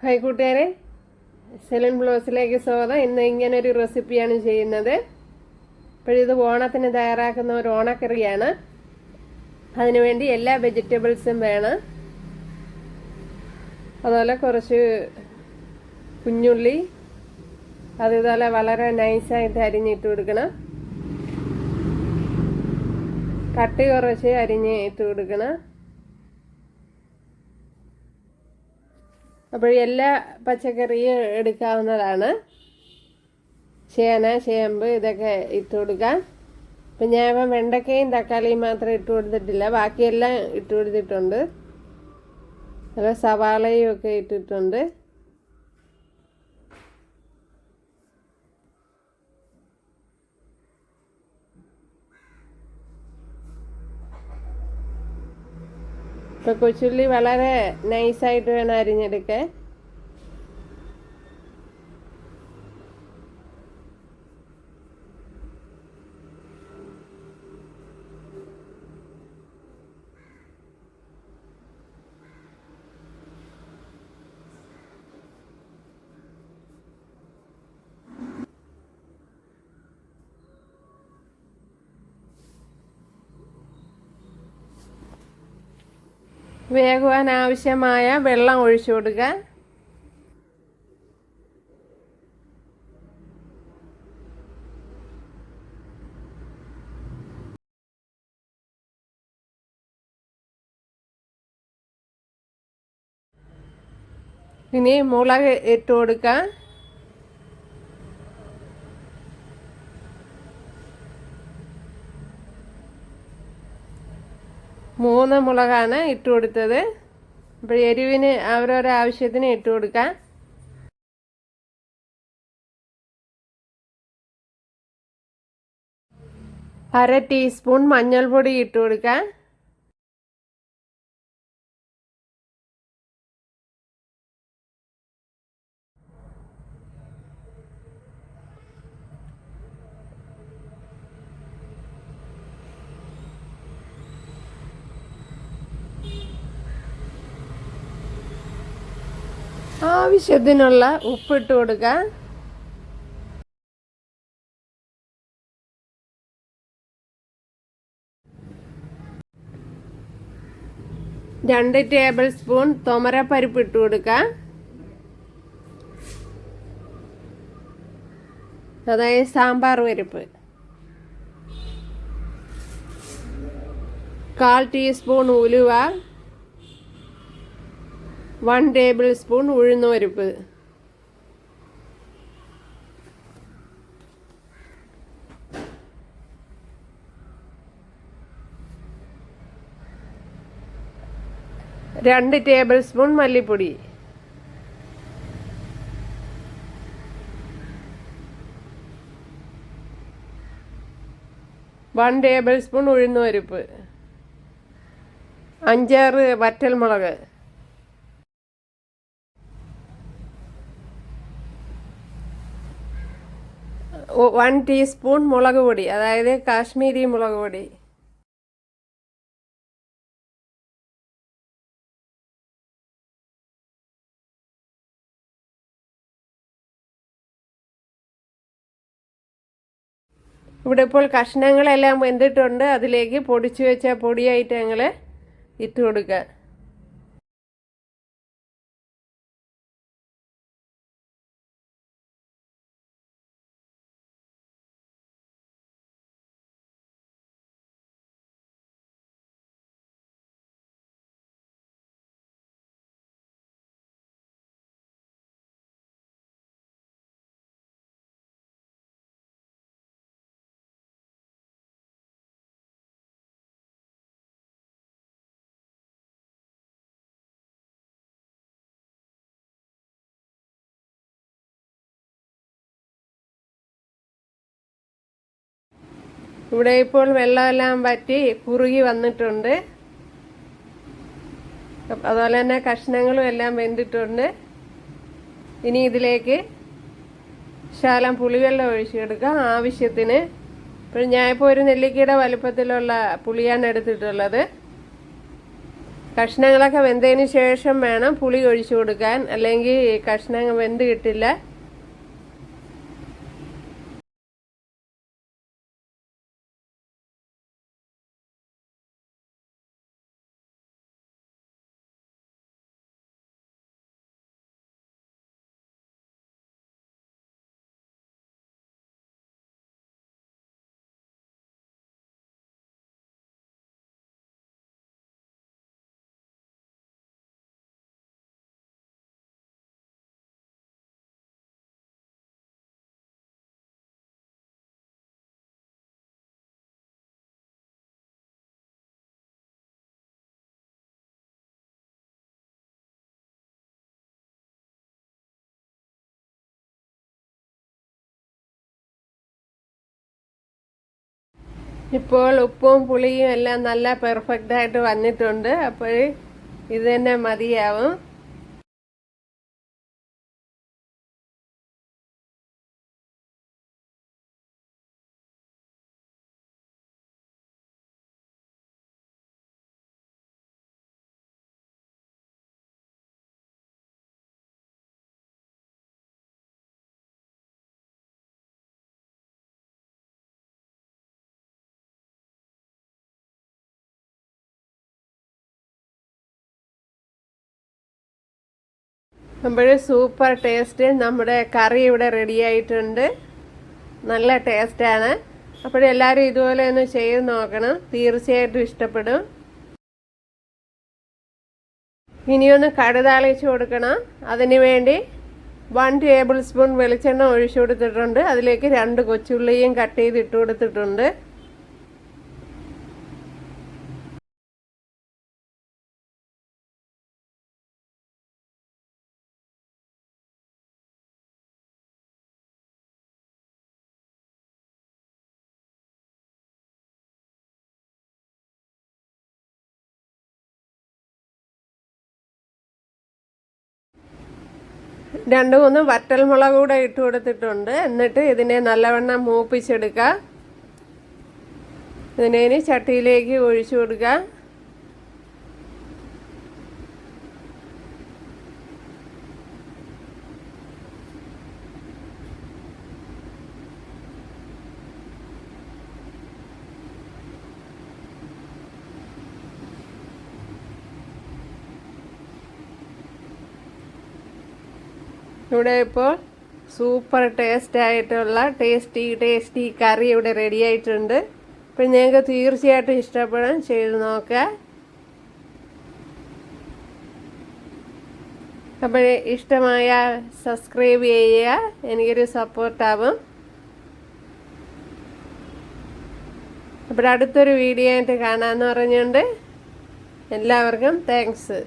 Hi കൂട്ടുകാരെ saline ബ്ലോസിലേക്ക് സ്വാഗതം. ഇന്ന് ഇങ്ങനൊരു റെസിപ്പിയാണ് ചെയ്യുന്നത്. ഇപ്പോഴിത് ഓണത്തിന് തയ്യാറാക്കുന്ന ഒരു ഓണക്കറിയാണ്. അതിനുവേണ്ടി എല്ലാ വെജിറ്റബിൾസും വേണം. അതുപോലെ കുറച്ച് കുഞ്ഞുള്ളി അത് ഇതുപോലെ വളരെ നൈസായിട്ട് അരിഞ്ഞിട്ട് കൊടുക്കണം. കട്ടി കുറച്ച് അരിഞ്ഞിട്ട് കൊടുക്കണം. അപ്പോൾ എല്ലാ പച്ചക്കറിയും എടുക്കാവുന്നതാണ്. ചേന ചേമ്പ് ഇതൊക്കെ ഇട്ട് കൊടുക്കാം. ഇപ്പം ഞാൻ ഇപ്പം വെണ്ടക്കയും തക്കാളിയും മാത്രം ഇട്ട് കൊടുത്തിട്ടില്ല. ബാക്കിയെല്ലാം ഇട്ട് കൊടുത്തിട്ടുണ്ട്. അപ്പോൾ സവാളയും ഒക്കെ ഇട്ടിട്ടുണ്ട്. കൊച്ചുള്ളി വളരെ നൈസായിട്ട് വേണം അരിഞ്ഞെടുക്കാൻ. വേകുവാൻ ആവശ്യമായ വെള്ളം ഒഴിച്ചു കൊടുക്കുക ഇനി മുളക് ഇട്ട് കൊടുക്കുക മൂന്ന് മുളകാണ് ഇട്ട് കൊടുത്തത്. അപ്പോൾ എരിവിന് അവരവരുടെ ആവശ്യത്തിന് ഇട്ട് കൊടുക്കാം. അര ടീസ്പൂൺ മഞ്ഞൾപ്പൊടി ഇട്ട് കൊടുക്കാം. ആവശ്യത്തിനുള്ള ഉപ്പിട്ട് കൊടുക്കുക രണ്ട് ടേബിൾ സ്പൂൺ തൊമരപ്പരിപ്പ് ഇട്ട് കൊടുക്കുക അതായത് സാമ്പാർ പരിപ്പ്. കാൽ ടീസ്പൂൺ ഉലുവ. വൺ ടേബിൾ സ്പൂൺ ഉഴുന്നുപരിപ്പ് രണ്ട് ടേബിൾ സ്പൂൺ മല്ലിപ്പൊടി. വൺ ടേബിൾ സ്പൂൺ ഉഴുന്നുപരിപ്പ് അഞ്ചാറ് വറ്റൽമുളക്. വൺ ടീസ്പൂൺ മുളക് പൊടി അതായത് കാശ്മീരി മുളക് പൊടി. ഇവിടെ ഇപ്പോൾ കഷ്ണങ്ങളെല്ലാം വെന്തിട്ടുണ്ട്. അതിലേക്ക് പൊടിച്ചു വെച്ച പൊടിയായിട്ട് ഞങ്ങൾ ഇട്ട് കൊടുക്കുക. ഇവിടെ ഇപ്പോൾ വെള്ളമെല്ലാം വറ്റി കുറുകി വന്നിട്ടുണ്ട്. അതുപോലെ തന്നെ കഷ്ണങ്ങളും എല്ലാം വെന്തിട്ടുണ്ട്. ഇനി ഇതിലേക്ക് ശാലം പുളിവെള്ളം ഒഴിച്ചെടുക്കാം ആവശ്യത്തിന്. ഇപ്പോൾ ഞാനിപ്പോൾ ഒരു നെല്ലിക്കയുടെ വലുപ്പത്തിലുള്ള പുളിയാണ് എടുത്തിട്ടുള്ളത്. കഷ്ണങ്ങളൊക്കെ വെന്തതിന് ശേഷം വേണം പുളി ഒഴിച്ചു കൊടുക്കാൻ. അല്ലെങ്കിൽ കഷ്ണങ്ങൾ വെന്ത് കിട്ടില്ല. ഇപ്പോൾ ഉപ്പും പുളിയും എല്ലാം നല്ല പെർഫെക്റ്റ് ആയിട്ട് വന്നിട്ടുണ്ട്. അപ്പോൾ ഇത് തന്നെ മതിയാവും. അപ്പോൾ സൂപ്പർ ടേസ്റ്റ് നമ്മുടെ കറി ഇവിടെ റെഡി ആയിട്ടുണ്ട്. നല്ല ടേസ്റ്റാണ് അപ്പോൾ എല്ലാവരും ഇതുപോലെ ഒന്ന് ചെയ്ത് നോക്കണം. തീർച്ചയായിട്ടും ഇഷ്ടപ്പെടും. ഇനിയൊന്ന് കടുതാളിച്ച് കൊടുക്കണം. അതിന് വേണ്ടി വൺ ടേബിൾ സ്പൂൺ വെളിച്ചെണ്ണ ഒഴിച്ചു കൊടുത്തിട്ടുണ്ട്. അതിലേക്ക് രണ്ട് കൊച്ചുള്ളിയും കട്ട് ചെയ്ത് ഇട്ട് കൊടുത്തിട്ടുണ്ട്. രണ്ട് മൂന്ന് വറ്റൽ മുളക് കൂടെ ഇട്ട് കൊടുത്തിട്ടുണ്ട്. എന്നിട്ട് ഇതിനെ നല്ലവണ്ണം മൂപ്പിച്ചെടുക്കുക ഇതിനെ ചട്ടിയിലേക്ക് ഒഴിച്ചു കൊടുക്കുക ഇവിടെ ഇപ്പോൾ സൂപ്പർ ടേസ്റ്റ് ആയിട്ടുള്ള ടേസ്റ്റി ടേസ്റ്റി കറി ഇവിടെ റെഡി ആയിട്ടുണ്ട്. അപ്പം ഞങ്ങൾക്ക് തീർച്ചയായിട്ടും ഇഷ്ടപ്പെടാൻ ചെയ്ത് നോക്കുക അപ്പോൾ ഇഷ്ടമായ സബ്സ്ക്രൈബ് ചെയ്യുക. എനിക്കൊരു സപ്പോർട്ടാവും അപ്പോൾ അടുത്തൊരു വീഡിയോ ആയിട്ട് കാണാമെന്ന് പറഞ്ഞുകൊണ്ട് എല്ലാവർക്കും താങ്ക്സ്